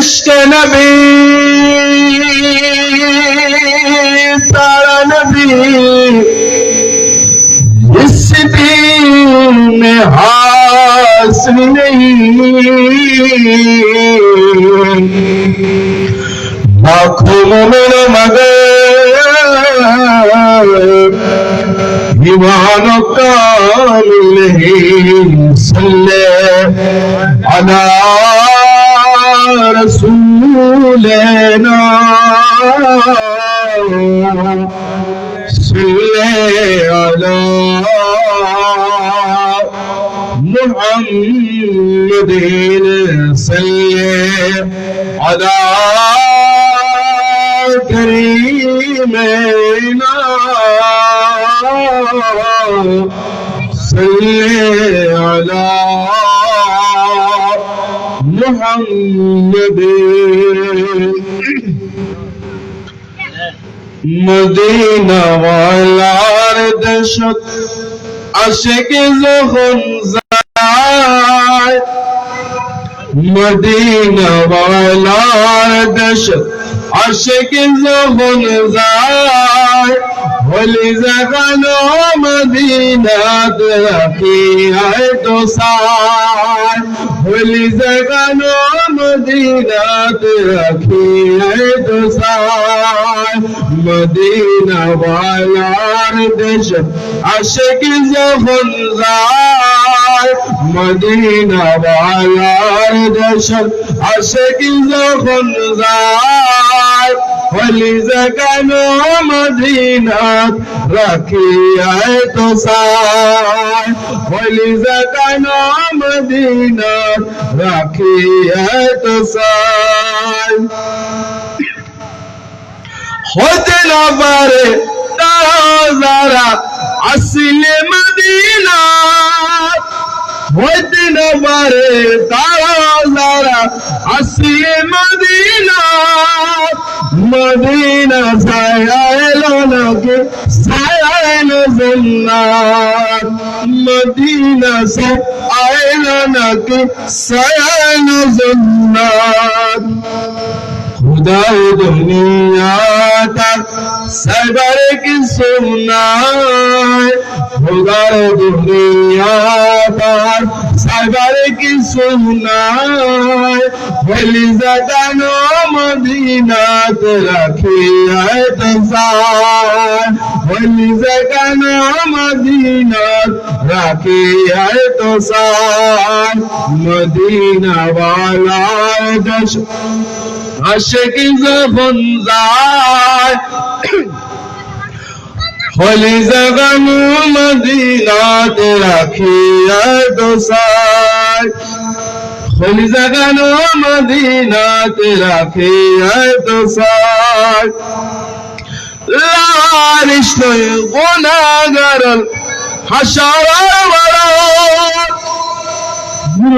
इश्क नबी तारा नबी इस दिन में हासिल नहीं लाखों मोमिन मगर ईमान कामिल नहीं सल्ले अला رسولنا صل على محمد صل على كريمنا صل على محمد মদিনা ওয়ালার দেশত আশেক যখন যায় মদিনা ওয়ালার দেশত আশেক যখন যায় হলি জাগানো মদিনাত রাখি আয় তো সার। হলি জাগানো মদিনাত রাখি আয় তো সার। মদিনা ওয়ালার দেশ আশেক যখন যায় মদিনা ওয়ালার দেশ আশেক যখন যায় হলি জাগানো মদিনাত রাখি আয় তো হলি জাগানো মদিনাত রাখি আয় তো হতে না পারে যারা আসলে মদিনা হতে না পারে তারা আসলে মদিনা মদিনা সায়ালো নাকি? সায়ালো জন্নাত মদিনা সায়ালো নাকি? সায়ালো জন্নাত খুদাই দুনিয়া তার সাইবার কি সুনায় ভোগার দুনিয়া তার সাগর কিছু নাই। ভেলি জাগান মদিনাত রাখিয়ায় তসার ভেলি জাগান মদিনাত রাখিয়ায় তসার মদিনাওয়ালার দশ আশেক যখন যায় হলি জগানু মদিনাতে রাখিয়া দোসাই। হলি জগানু মদিনাতে রাখিয়া দোসাই। লারিশ নয় গুনাগার হাসার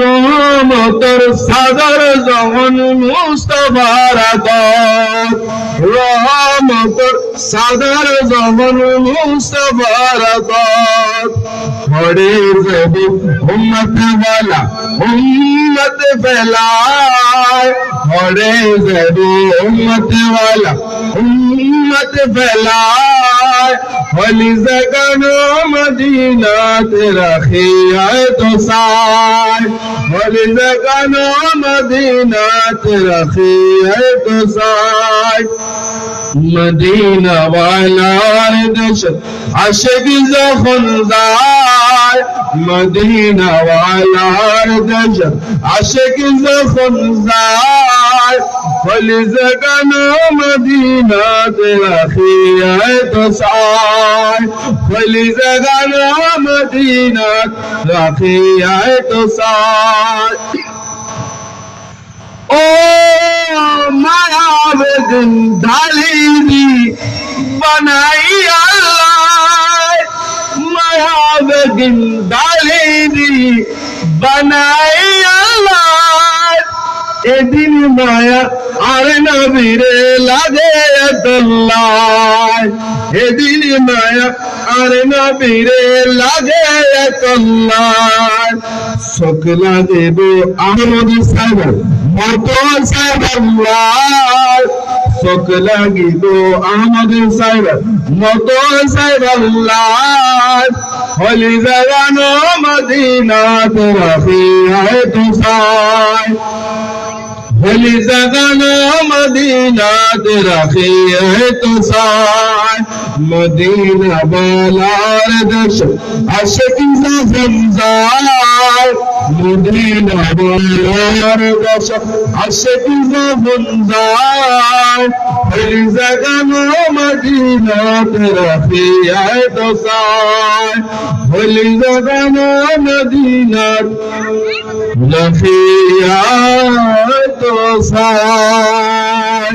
রহমতর সাগর যখন মুস্তফার মকর সাদার জবন মুস্তফারত হরে প্রভু উম্মত ওয়ালা উম্মত ফেলায় হরে প্রভু উম্মত ওয়ালা উম্মত ফেলায় হলি জগানো মদিনা তেরা খিয়ায় তো সায় হলি জগানো মদিনা সায় মদিনা ওয়ালার দেশ, আশেক যখন যায় মদিনা ওয়ালার দেশ, আশেক যখন যায় হলি জগানো মদিনাত রাখিয়ায় তো সায় হলি জগানো মদিনাত রাখিয়ায় তো সায়। ও মায়াব ঢালিনি বানাই আল্লাহ। মায়াব ঢালিনি বানাই আল্লাহ। এদিন মায়া আর নবীরে লাগে আল্লাহ। এদিন মায়া আর নবীরে লাগে আল্লাহ। সকলা দেব আহমদ সাহেব। মতো সাইবাল্লাহ চোখ লাগিব আমাদের সাইবার মতো সাইবাল্লাহ হলি জাগানো মদিনাত রাখি আয় তো সাই হলি জাগানো মদিনা বালার দেশ, আশকি জমজার মদিনা বালার দেশ আশকি জমজার হলি জাগানো মদিনাত রাখি আয় তো সাই হলি জাগানো তো সাই